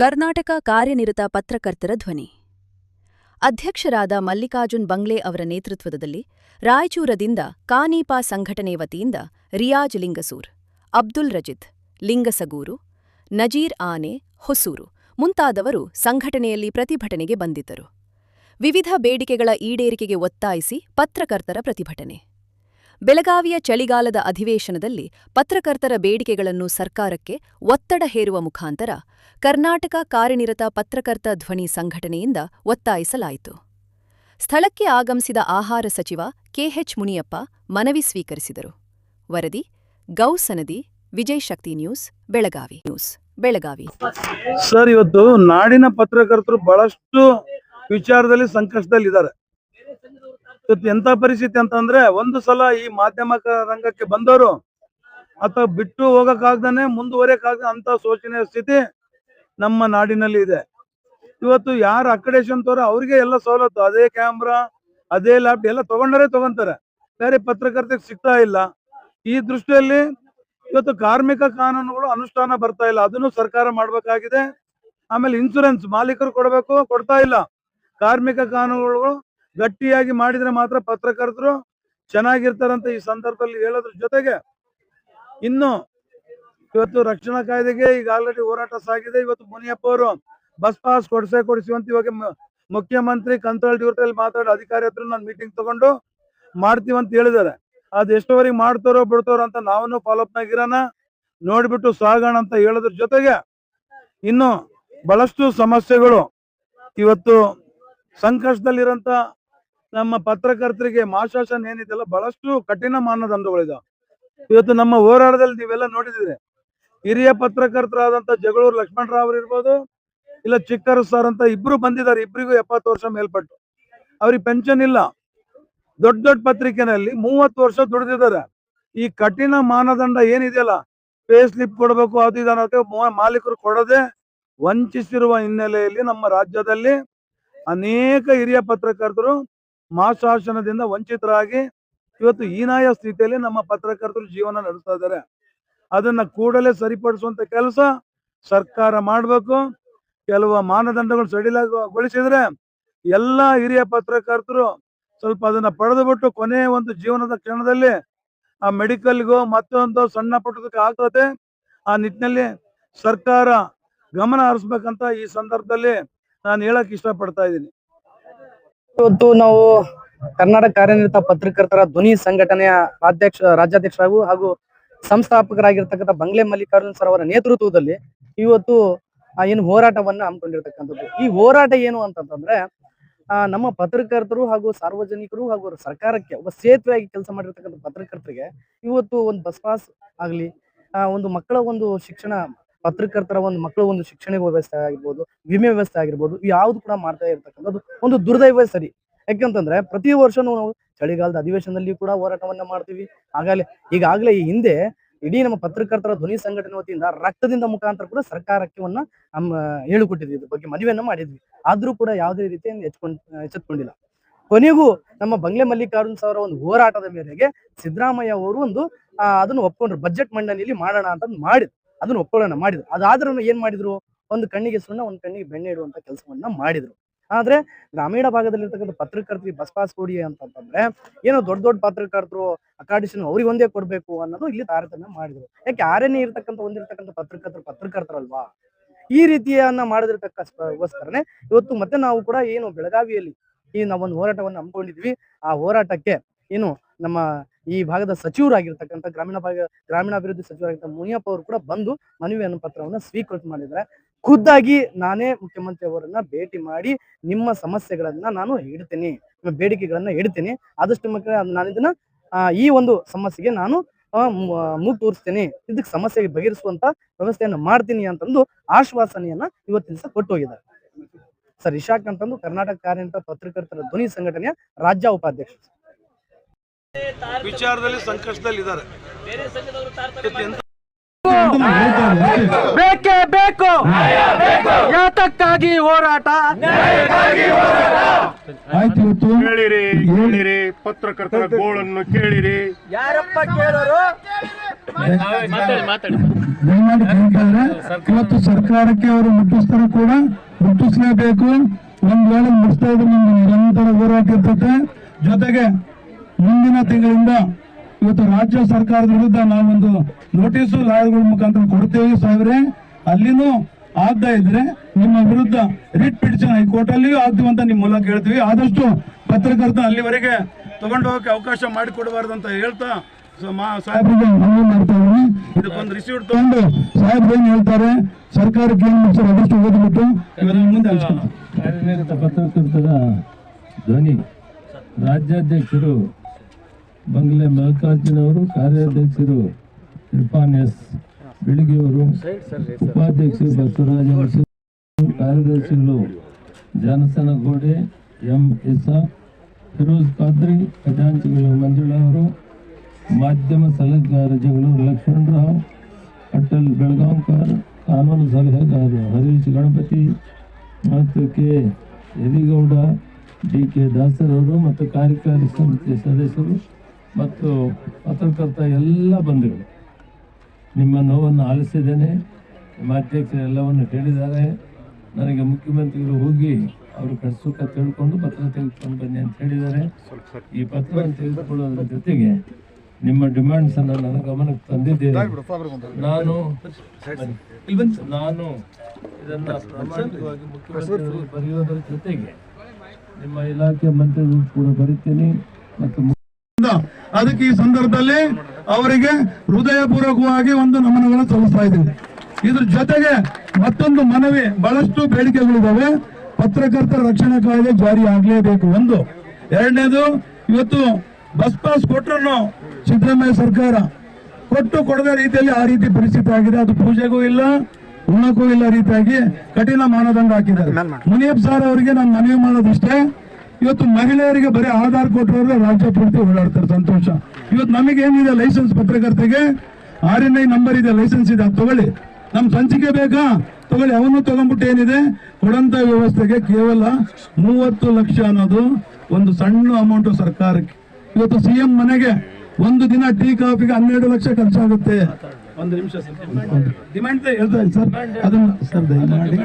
ಕರ್ನಾಟಕ ಕಾರ್ಯನಿರತ ಪತ್ರಕರ್ತರ ಧ್ವನಿ. ಅಧ್ಯಕ್ಷರಾದ ಮಲ್ಲಿಕಾರ್ಜುನ್ ಬಂಗ್ಲೆ ಅವರ ನೇತೃತ್ವದಲ್ಲಿ ರಾಯಚೂರದಿಂದ ಕಾನೀಪಾ ಸಂಘಟನೆ ವತಿಯಿಂದ ರಿಯಾಜ್ ಲಿಂಗಸೂರ್, ಅಬ್ದುಲ್ ರಜಿತ್, ಲಿಂಗಸಗೂರು, ನಜೀರ್ ಆನೆ, ಹೊಸೂರು ಮುಂತಾದವರು ಸಂಘಟನೆಯಲ್ಲಿ ಪ್ರತಿಭಟನೆಗೆ ಬಂದಿದ್ದರು ವಿವಿಧ ಬೇಡಿಕೆಗಳ ಈಡೇರಿಕೆಗೆ ಒತ್ತಾಯಿಸಿ ಪತ್ರಕರ್ತರ ಪ್ರತಿಭಟನೆ. ಬೆಳಗಾವಿಯ ಚಳಿಗಾಲದ ಅಧಿವೇಶನದಲ್ಲಿ ಪತ್ರಕರ್ತರ ಬೇಡಿಕೆಗಳನ್ನು ಸರ್ಕಾರಕ್ಕೆ ಒತ್ತಡ ಹೇರುವ ಮುಖಾಂತರ ಕರ್ನಾಟಕ ಕಾರ್ಯನಿರತ ಪತ್ರಕರ್ತ ಧ್ವನಿ ಸಂಘಟನೆಯಿಂದ ಒತ್ತಾಯಿಸಲಾಯಿತು. ಸ್ಥಳಕ್ಕೆ ಆಗಮಿಸಿದ ಆಹಾರ ಸಚಿವ ಕೆಎಚ್ ಮುನಿಯಪ್ಪ ಮನವಿ ಸ್ವೀಕರಿಸಿದರು. ವರದಿ ಗೌಸನದಿ Vijayashakti news, Belagavi. News, Belagavi. Sir, ಇವತ್ತು ನಾಡಿನ ಪತ್ರಕರ್ತರು ಬಹಳಷ್ಟು ವಿಚಾರದಲ್ಲಿ ಸಂಕಷ್ಟದಲ್ಲಿದ್ದಾರೆ. ಎಂತ ಪರಿಸ್ಥಿತಿ ಅಂತಂದ್ರೆ ಒಂದು ಸಲ ಈ ಮಾಧ್ಯಮ ರಂಗಕ್ಕೆ ಬಂದವರು ಅಥವಾ ಬಿಟ್ಟು ಹೋಗಕ್ಕಾಗ್ದಾನೆ ಮುಂದುವರಿಯಕ್ಕಾಗದ ಅಂತ ಶೋಚನೀಯ ಸ್ಥಿತಿ ನಮ್ಮ ನಾಡಿನಲ್ಲಿ ಇದೆ. ಇವತ್ತು ಯಾರು ಅಕ್ಕಡೇಶನ್ ತೋರ ಅವ್ರಿಗೆ ಎಲ್ಲ ಸವಲತ್ತು, ಅದೇ ಕ್ಯಾಮ್ರಾ, ಅದೇ ಲ್ಯಾಪ್ ಎಲ್ಲ ತಗೊಂಡರೆ ತಗೊಂತಾರೆ. ಬೇರೆ ಪತ್ರಕರ್ತರಿಗೆ ಸಿಗ್ತಾ ಇಲ್ಲ. ಈ ದೃಷ್ಟಿಯಲ್ಲಿ ಇವತ್ತು ಕಾರ್ಮಿಕ ಕಾನೂನುಗಳು ಅನುಷ್ಠಾನ ಬರ್ತಾ ಇಲ್ಲ. ಅದನ್ನು ಸರ್ಕಾರ ಮಾಡ್ಬೇಕಾಗಿದೆ. ಆಮೇಲೆ ಇನ್ಸೂರೆನ್ಸ್ ಮಾಲೀಕರು ಕೊಡಬೇಕು, ಕೊಡ್ತಾ ಇಲ್ಲ. ಕಾರ್ಮಿಕ ಕಾನೂನುಗಳು ಗಟ್ಟಿಯಾಗಿ ಮಾಡಿದ್ರೆ ಮಾತ್ರ ಪತ್ರಕರ್ತರು ಚೆನ್ನಾಗಿರ್ತಾರಂತ ಈ ಸಂದರ್ಭದಲ್ಲಿ ಹೇಳೋದ್ರ ಜೊತೆಗೆ ಇನ್ನು ಇವತ್ತು ರಕ್ಷಣಾ ಕಾಯ್ದೆಗೆ ಈಗ ಆಲ್ರೆಡಿ ಹೋರಾಟ ಸಾಗಿದೆ. ಇವತ್ತು ಮುನಿಯಪ್ಪ ಅವರು ಬಸ್ ಪಾಸ್ ಕೊಡಿಸೆ ಕೊಡಿಸಿ ಅಂತ ಇವಾಗ ಮುಖ್ಯಮಂತ್ರಿ ಕಂತ್ರಾಳ್ ಡ್ಯೂರ್ಟಲ್ಲಿ ಮಾತಾಡೋ ಅಧಿಕಾರಿ ಹತ್ರ ನಾನು ಮೀಟಿಂಗ್ ತಗೊಂಡು ಮಾಡ್ತೀವಿ ಅಂತ ಹೇಳಿದ್ದಾರೆ. ಅದ್ ಎಷ್ಟೋವರೆಗೆ ಮಾಡ್ತಾರೋ ಬಿಡ್ತಾರೋ ಅಂತ ನಾವು ಫಾಲೋಅಪ್ ನಾಗಿರೋಣ ನೋಡ್ಬಿಟ್ಟು ಸಾಗೋಣ ಅಂತ ಹೇಳೋದ್ರ ಜೊತೆಗೆ ಇನ್ನು ಬಹಳಷ್ಟು ಸಮಸ್ಯೆಗಳು ಇವತ್ತು ಸಂಕಷ್ಟದಲ್ಲಿರೋಂಥ ನಮ್ಮ ಪತ್ರಕರ್ತರಿಗೆ ಮಾಶಾಸನ ಏನಿದೆಯಲ್ಲ, ಬಹಳಷ್ಟು ಕಠಿಣ ಮಾನದಂಡಗಳಿದಾವೆ. ಇವತ್ತು ನಮ್ಮ ಹೋರಾಟದಲ್ಲಿ ನೀವೆಲ್ಲ ನೋಡಿದಿರಿ. ಹಿರಿಯ ಪತ್ರಕರ್ತರಾದಂತ ಜಗಳೂರು ಲಕ್ಷ್ಮಣರಾವ್ ಇರ್ಬೋದು, ಇಲ್ಲ ಚಿಕ್ಕರು ಸರ್ ಅಂತ ಇಬ್ರು ಬಂದಿದ್ದಾರೆ, ಇಬ್ರಿಗೂ ಎಪ್ಪತ್ತು ವರ್ಷ ಮೇಲ್ಪಟ್ಟು. ಅವ್ರಿಗೆ ಪೆನ್ಷನ್ ಇಲ್ಲ. ದೊಡ್ಡ ದೊಡ್ಡ ಪತ್ರಿಕೆನಲ್ಲಿ ಮೂವತ್ತು ವರ್ಷ ದುಡಿದಿದ್ದಾರೆ. ಈ ಕಠಿಣ ಮಾನದಂಡ ಏನಿದೆಯಲ್ಲ ಪೇ ಸ್ಲಿಪ್ ಕೊಡಬೇಕು, ಅದು ಇದು ಮಾಲೀಕರು ಕೊಡದೆ ವಂಚಿಸಿರುವ ಹಿನ್ನೆಲೆಯಲ್ಲಿ ನಮ್ಮ ರಾಜ್ಯದಲ್ಲಿ ಅನೇಕ ಹಿರಿಯ ಪತ್ರಕರ್ತರು ಮಾಶಾಸನದಿಂದ ವಂಚಿತರಾಗಿ ಇವತ್ತು ಹೀನಾಯ ಸ್ಥಿತಿಯಲ್ಲಿ ನಮ್ಮ ಪತ್ರಕರ್ತರು ಜೀವನ ನಡೆಸ್ತಾ ಇದ್ದಾರೆ. ಅದನ್ನ ಕೂಡಲೇ ಸರಿಪಡಿಸುವಂತ ಕೆಲಸ ಸರ್ಕಾರ ಮಾಡಬೇಕು. ಕೆಲವು ಮಾನದಂಡಗಳು ಸಡಿಲಗೊಳಿಸಿದ್ರೆ ಎಲ್ಲಾ ಹಿರಿಯ ಪತ್ರಕರ್ತರು ಸ್ವಲ್ಪ ಅದನ್ನ ಪಡೆದು ಬಿಟ್ಟು ಕೊನೆ ಒಂದು ಜೀವನದ ಕ್ಷಣದಲ್ಲಿ ಆ ಮೆಡಿಕಲ್ಗೂ ಮತ್ತೊಂದು ಸಣ್ಣ ಪುಟ್ಟದಕ್ಕೆ ಆಗ್ತದೆ ಆ ನಿಟ್ಟಿನಲ್ಲಿ ಸರ್ಕಾರ ಗಮನ ಹರಿಸ್ಬೇಕಂತ ಈ ಸಂದರ್ಭದಲ್ಲಿ ನಾನು ಹೇಳಕ್ ಇಷ್ಟಪಡ್ತಾ ಇದ್ದೀನಿ. ಇವತ್ತು ನಾವು ಕರ್ನಾಟಕ ಕಾರ್ಯನಿರತ ಪತ್ರಕರ್ತರ ಧ್ವನಿ ಸಂಘಟನೆಯ ಅಧ್ಯಕ್ಷ, ರಾಜ್ಯಾಧ್ಯಕ್ಷರಾಗೂ ಹಾಗೂ ಸಂಸ್ಥಾಪಕರಾಗಿರ್ತಕ್ಕಂಥ ಬಂಗ್ಲೆ ಮಲ್ಲಿಕಾರ್ಜುನ್ ಸರ್ ಅವರ ನೇತೃತ್ವದಲ್ಲಿ ಇವತ್ತು ಏನು ಹೋರಾಟವನ್ನ ಹಮ್ಮಿಕೊಂಡಿರ್ತಕ್ಕಂಥದ್ದು. ಈ ಹೋರಾಟ ಏನು ಅಂತಂತಂದ್ರೆ ನಮ್ಮ ಪತ್ರಕರ್ತರು ಹಾಗೂ ಸಾರ್ವಜನಿಕರು ಹಾಗೂ ಸರ್ಕಾರಕ್ಕೆ ಒಬ್ಬ ಸೇತುವೆಯಾಗಿ ಕೆಲಸ ಮಾಡಿರ್ತಕ್ಕಂಥ ಪತ್ರಕರ್ತರಿಗೆ ಇವತ್ತು ಒಂದು ಬಸ್ ಪಾಸ್ ಆಗ್ಲಿ ಒಂದು ಮಕ್ಕಳ ಒಂದು ಶಿಕ್ಷಣ ಪತ್ರಕರ್ತರ ಒಂದು ಮಕ್ಕಳು ಒಂದು ಶಿಕ್ಷಣ ವ್ಯವಸ್ಥೆ ಆಗಿರ್ಬೋದು, ವಿಮೆ ವ್ಯವಸ್ಥೆ ಆಗಿರ್ಬೋದು, ಯಾವ್ದು ಕೂಡ ಮಾಡ್ತಾ ಇರ್ತಕ್ಕಂಥದ್ದು ಒಂದು ದುರ್ದೈವ ಸರಿ. ಯಾಕಂತಂದ್ರೆ ಪ್ರತಿ ವರ್ಷನೂ ನಾವು ಚಳಿಗಾಲದ ಅಧಿವೇಶನದಲ್ಲಿ ಕೂಡ ಹೋರಾಟವನ್ನ ಮಾಡ್ತೀವಿ. ಆಗಲೇ ಈಗಾಗಲೇ ಈ ಹಿಂದೆ ಇಡೀ ನಮ್ಮ ಪತ್ರಕರ್ತರ ಧ್ವನಿ ಸಂಘಟನೆ ವತಿಯಿಂದ ರಕ್ತದಿಂದ ಮುಖಾಂತರ ಕೂಡ ಸರ್ಕಾರಕ್ಕೆ ಒಂದು ನಮ್ಮ ಹೇಳಿಕೊಟ್ಟಿದ್ವಿ. ಇದ್ರ ಬಗ್ಗೆ ಮನವಿಯನ್ನ ಮಾಡಿದ್ವಿ. ಆದ್ರೂ ಕೂಡ ಯಾವುದೇ ರೀತಿ ಹೆಚ್ಕೊಂಡ್ ಎಚ್ಚೆತ್ಕೊಂಡಿಲ್ಲ. ಕೊನೆಗೂ ನಮ್ಮ ಬಂಗ್ಲೆ ಮಲ್ಲಿಕಾರ್ಜುನ್ ಸಾವಿರ ಒಂದು ಹೋರಾಟದ ಮೇರೆಗೆ ಸಿದ್ದರಾಮಯ್ಯ ಅವರು ಒಂದು ಅದನ್ನ ಒಪ್ಕೊಂಡ್ರು. ಬಜೆಟ್ ಮಂಡನೆಯಲ್ಲಿ ಮಾಡೋಣ ಅಂತ ಮಾಡಿದ್ರು. ಅದನ್ನ ಒಪ್ಪಳನ ಮಾಡಿದ್ರು. ಅದಾದ್ರೂ ಏನ್ ಮಾಡಿದ್ರು? ಒಂದು ಕಣ್ಣಿಗೆ ಸುಣ್ಣ, ಒಂದು ಕಣ್ಣಿಗೆ ಬೆಣ್ಣೆ ಇಡುವಂತ ಕೆಲಸವನ್ನ ಮಾಡಿದ್ರು. ಆದ್ರೆ ಗ್ರಾಮೀಣ ಭಾಗದಲ್ಲಿರ್ತಕ್ಕಂಥ ಪತ್ರಕರ್ತರಿಗೆ ಬಸ್ ಪಾಸ್ ಕೊಡಿ ಅಂತಂತಂದ್ರೆ ಏನೋ ದೊಡ್ಡ ದೊಡ್ಡ ಪತ್ರಕರ್ತರು ಅಕಾಡಿಷನ್ ಅವ್ರಿಗೆ ಒಂದೇ ಕೊಡ್ಬೇಕು ಅನ್ನೋದು ಇಲ್ಲಿ ತಾರತಮ್ಯ ಮಾಡಿದ್ರು. ಯಾಕೆ ಆರನೇ ಇರ್ತಕ್ಕಂಥ, ಒಂದಿರ್ತಕ್ಕಂಥ ಪತ್ರಕರ್ತರು ಪತ್ರಕರ್ತರಲ್ವಾ? ಈ ರೀತಿಯನ್ನ ಮಾಡದಿರ್ತಕ್ಕೋಸ್ಕರನೇ ಇವತ್ತು ಮತ್ತೆ ನಾವು ಕೂಡ ಏನು ಬೆಳಗಾವಿಯಲ್ಲಿ ಈ ನಾವೊಂದು ಹೋರಾಟವನ್ನು ಹಮ್ಮಿಕೊಂಡಿದ್ವಿ. ಆ ಹೋರಾಟಕ್ಕೆ ಏನು ನಮ್ಮ ಈ ಭಾಗದ ಸಚಿವರಾಗಿರ್ತಕ್ಕಂಥ ಗ್ರಾಮೀಣ ಭಾಗ, ಗ್ರಾಮೀಣಾಭಿವೃದ್ಧಿ ಸಚಿವರಾಗಿರ್ತ ಮುನಿಯಪ್ಪ ಅವರು ಕೂಡ ಬಂದು ಮನವಿಯನ್ನು ಪತ್ರವನ್ನ ಸ್ವೀಕೃತ ಮಾಡಿದ್ದಾರೆ. ಖುದ್ದಾಗಿ ನಾನೇ ಮುಖ್ಯಮಂತ್ರಿ ಅವರನ್ನ ಭೇಟಿ ಮಾಡಿ ನಿಮ್ಮ ಸಮಸ್ಯೆಗಳನ್ನ ನಾನು ಇಡ್ತೀನಿ, ನಿಮ್ಮ ಬೇಡಿಕೆಗಳನ್ನ ಇಡ್ತೀನಿ. ಆದಷ್ಟು ಮಕ್ಕಳ ನಾನು ಇದನ್ನ ಈ ಒಂದು ಸಮಸ್ಯೆಗೆ ನಾನು ಮೂಗ್ ತೋರಿಸ್ತೇನೆ. ಇದಕ್ಕೆ ಸಮಸ್ಯೆಗೆ ಬಗೆಹರಿಸುವಂತ ವ್ಯವಸ್ಥೆಯನ್ನು ಮಾಡ್ತೀನಿ ಅಂತಂದು ಆಶ್ವಾಸನೆಯನ್ನ ಇವತ್ತಿನ ದಿವಸ ಕೊಟ್ಟು ಹೋಗಿದ್ದಾರೆ ಸರ್, ಇಶಾಕ್ ಅಂತಂದು ಕರ್ನಾಟಕ ಕಾರ್ಯನಿರತ ಪತ್ರಕರ್ತರ ಧ್ವನಿ ಸಂಘಟನೆಯ ರಾಜ್ಯ ಉಪಾಧ್ಯಕ್ಷ ವಿಚಾರದಲ್ಲಿ ಸಂಕಷ್ಟದಲ್ಲಿದ್ದಾರೆ. ಬೇಕೇ ಬೇಕು. ಯಾತಕ್ಕಾಗಿ ಹೋರಾಟ. ಕೇಳಿರಿ ಕೇಳಿರಿ ಪತ್ರಕರ್ತರ ಗೋಳನ್ನು ಕೇಳಿರಿ. ಯಾರಪ್ಪ ಕೇಳೋರು? ದಯಮಾಡಿ ಕೇಳ್ತಾರೆ ಇವತ್ತು ಸರ್ಕಾರಕ್ಕೆ ಅವರು ಮುಟ್ಟಿಸ್ತಾರೆ ಕೂಡ. ಮುಟ್ಟಿಸ್ಲೇಬೇಕು. ಒಂದ್ ವೇಳೆ ಮುಟ್ಟಿಸ್ತಾ ಇದ್ರೆ ನಮ್ಗೆ ನಿರಂತರ ಹೋರಾಟ ಇರ್ತದೆ ಜೊತೆಗೆ ಮುಂದಿನ ತಿಂಗಳಿಂದ ಇವತ್ತು ರಾಜ್ಯ ಸರ್ಕಾರದ ವಿರುದ್ಧ ನಾವೊಂದು ನೋಟಿಸು ಲಾಯರ್ಗಳ ಮುಖಾಂತರ ಕೊಡ್ತೇವೆ ಸಾವಿರ ಅಲ್ಲಿನೂ ಆಗ್ತಾ ಇದ್ರೆ ನಿಮ್ಮ ವಿರುದ್ಧ ರಿಟ್ ಪಿಟಿಷನ್ ಹೈಕೋರ್ಟ್ ಅಲ್ಲಿಯೂ ಆಗ್ತೀವಿ ಅಂತ ನಿಮ್ಮ ಮೂಲಕ ಹೇಳ್ತೀವಿ. ಆದಷ್ಟು ಪತ್ರಕರ್ತ ಅಲ್ಲಿವರೆಗೆ ತಗೊಂಡು ಹೋಗಕ್ಕೆ ಅವಕಾಶ ಮಾಡಿಕೊಡಬಾರ್ದು ಅಂತ ಹೇಳ್ತಾ ಸಾಹೇಬ್ರಿಗೆ ಮನವಿ ಮಾಡ್ತಾ ಇದ್ದೀನಿ. ಇದಕ್ಕೊಂದು ರಿಸೀವ್ಟ್ ತಗೊಂಡು ಸಾಹೇಬ್ರು ಏನ್ ಹೇಳ್ತಾರೆ? ಸರ್ಕಾರಕ್ಕೆ ಏನ್ ಮಾಡ್ತಾರೆ? ಅದಷ್ಟು ಓದ್ಬಿಟ್ಟು ಇವ್ರ ಮುಂದೆ ಕಾರ್ಯನಿರತ ಪತ್ರಕರ್ತರ ಧ್ವನಿ. ರಾಜ್ಯಾಧ್ಯಕ್ಷರು ಬಂಗ್ಲೆ ಮಲ್ಲಿಕಾರ್ಜುನ ಅವರು ಕಾರ್ಯಾಧ್ಯಕ್ಷರು ಇರ್ಫಾನ್ ಎಸ್ ಬೆಳಗಿಯವರು ಉಪಾಧ್ಯಕ್ಷರು ಬಸವರಾಜ ಕಾರ್ಯದರ್ಶಿಗಳು ಗೋಡೆ ಎಂ ಎಸ್ ಫಿರೋಜ್ ಖಾದ್ರಿ, ಖಜಾಂಚಿಗಳು ಮಂಜುಳಾ ಅವರು, ಮಾಧ್ಯಮ ಸಲಹೆಗಾರಜಗಳು ಲಕ್ಷ್ಮಣರಾವ್ ಅಟಲ್ ಬೆಳಗಾಂಕರ್ ಕಾನೂನು ಸಲಹೆಗಾರರು ಹರೀಶ್ ಗಣಪತಿ ಮತ್ತು ಕೆ ಯದಿಗೌಡ ಡಿ ಕೆ ದಾಸರವರು ಮತ್ತು ಕಾರ್ಯಕಾರಿ ಸಮಿತಿ ಸದಸ್ಯರು ಮತ್ತು ಪತ್ರಕರ್ತ ಎಲ್ಲ ಬಂಧುಗಳು ನಿಮ್ಮ ನೋವನ್ನು ಆಲಿಸಿದ್ದೇನೆ. ನಿಮ್ಮ ಅಧ್ಯಕ್ಷರು ಎಲ್ಲವನ್ನು ಹೇಳಿದ್ದಾರೆ ನನಗೆ ಮುಖ್ಯಮಂತ್ರಿಗಳು ಹೋಗಿ ಅವರು ಸುಖ ತಿಳ್ಕೊಂಡು ಪತ್ರ ತೆಗೆದುಕೊಂಡು ಬನ್ನಿ ಅಂತ ಹೇಳಿದ್ದಾರೆ. ಈ ಪತ್ರವನ್ನು ತೆಗೆದುಕೊಳ್ಳೋದ್ರ ಜೊತೆಗೆ ನಿಮ್ಮ ಡಿಮ್ಯಾಂಡ್ಸ್ ಅನ್ನು ನನ್ನ ಗಮನಕ್ಕೆ ತಂದಿದ್ದೇನೆ. ನಾನು ನಾನು ಇದನ್ನು ಪ್ರಾಮಾಣಿಕವಾಗಿ ಬರೆಯೋದರ ಜೊತೆಗೆ ನಿಮ್ಮ ಇಲಾಖೆ ಮಂತ್ರಿಗಳು ಕೂಡ ಬರೀತೀನಿ ಮತ್ತು ಅದಕ್ಕೆ ಈ ಸಂದರ್ಭದಲ್ಲಿ ಅವರಿಗೆ ಹೃದಯಪೂರ್ವಕವಾಗಿ ಒಂದು ನಮನಗಳನ್ನು ಸಲ್ಲಿಸ್ತಾ ಇದ್ದೀನಿ ಇದ್ರ ಜೊತೆಗೆ ಮತ್ತೊಂದು ಮನವಿ ಬಹಳಷ್ಟು ಬೇಡಿಕೆಗಳಿದ್ದಾವೆ. ಪತ್ರಕರ್ತರ ರಕ್ಷಣಾ ಕಾಯ್ದೆ ಜಾರಿ ಆಗಲೇಬೇಕು ಒಂದು. ಎರಡನೇದು ಇವತ್ತು ಬಸ್ ಪಾಸ್ ಕೊಟ್ಟರು ಸಿದ್ದರಾಮಯ್ಯ ಸರ್ಕಾರ ಕೊಟ್ಟು ಕೊಡದ ರೀತಿಯಲ್ಲಿ ಆ ರೀತಿ ಪರಿಸ್ಥಿತಿ ಆಗಿದೆ. ಅದು ಪೂಜೆಗೂ ಇಲ್ಲ ಉಣ್ಣಕ್ಕೂ ಇಲ್ಲ ರೀತಿಯಾಗಿ ಕಠಿಣ ಮಾನದಂಡ ಹಾಕಿದ್ದಾರೆ. ಮುನಿಯಪ್ಪ ಸರ್ ಅವರಿಗೆ ನಾನು ಮನವಿ ಮಾಡೋದಿಷ್ಟೇ. ಇವತ್ತು ಮಹಿಳೆಯರಿಗೆ ಬರೀ ಆಧಾರ್ ಕೊಟ್ಟರೆ ರಾಜ್ಯ ಪೂರ್ತಿ ಓಡಾಡ್ತಾರೆ. ಸಂತೋಷ. ಇವತ್ತು ನಮಗೆ ಏನಿದೆ ಲೈಸೆನ್ಸ್ ಪತ್ರಕರ್ತೆಗೆ? ಆರ್ ಎನ್ ಐ ನಂಬರ್ ಇದೆ ಲೈಸೆನ್ಸ್ ಇದೆ ಅದು ತಗೊಳ್ಳಿ. ನಮ್ಮ ಸಂಚಿಕೆ ಬೇಕಾ? ತಗೊಳ್ಳಿ ಅವನು ತಗೊಂಡ್ಬಿಟ್ಟು ಏನಿದೆ? ಕೊಡಂತ ವ್ಯವಸ್ಥೆಗೆ ಕೇವಲ ಮೂವತ್ತು ಲಕ್ಷ ಅನ್ನೋದು ಒಂದು ಸಣ್ಣ ಅಮೌಂಟ್ ಸರ್ಕಾರಕ್ಕೆ. ಇವತ್ತು ಸಿಎಂ ಮನೆಗೆ ಒಂದು ದಿನ ಟೀ ಕಾಫಿಗೆ ಹನ್ನೆರಡು ಲಕ್ಷ ಖರ್ಚಾಗುತ್ತೆ. ಒಂದು ನಿಮಿಷ ಡಿಮ್ಯಾಂಡ್ ಹೇಳ್ತಾ ಸರ್. ಅದನ್ನ ಸರ್ ದಯಮಾಡಿ.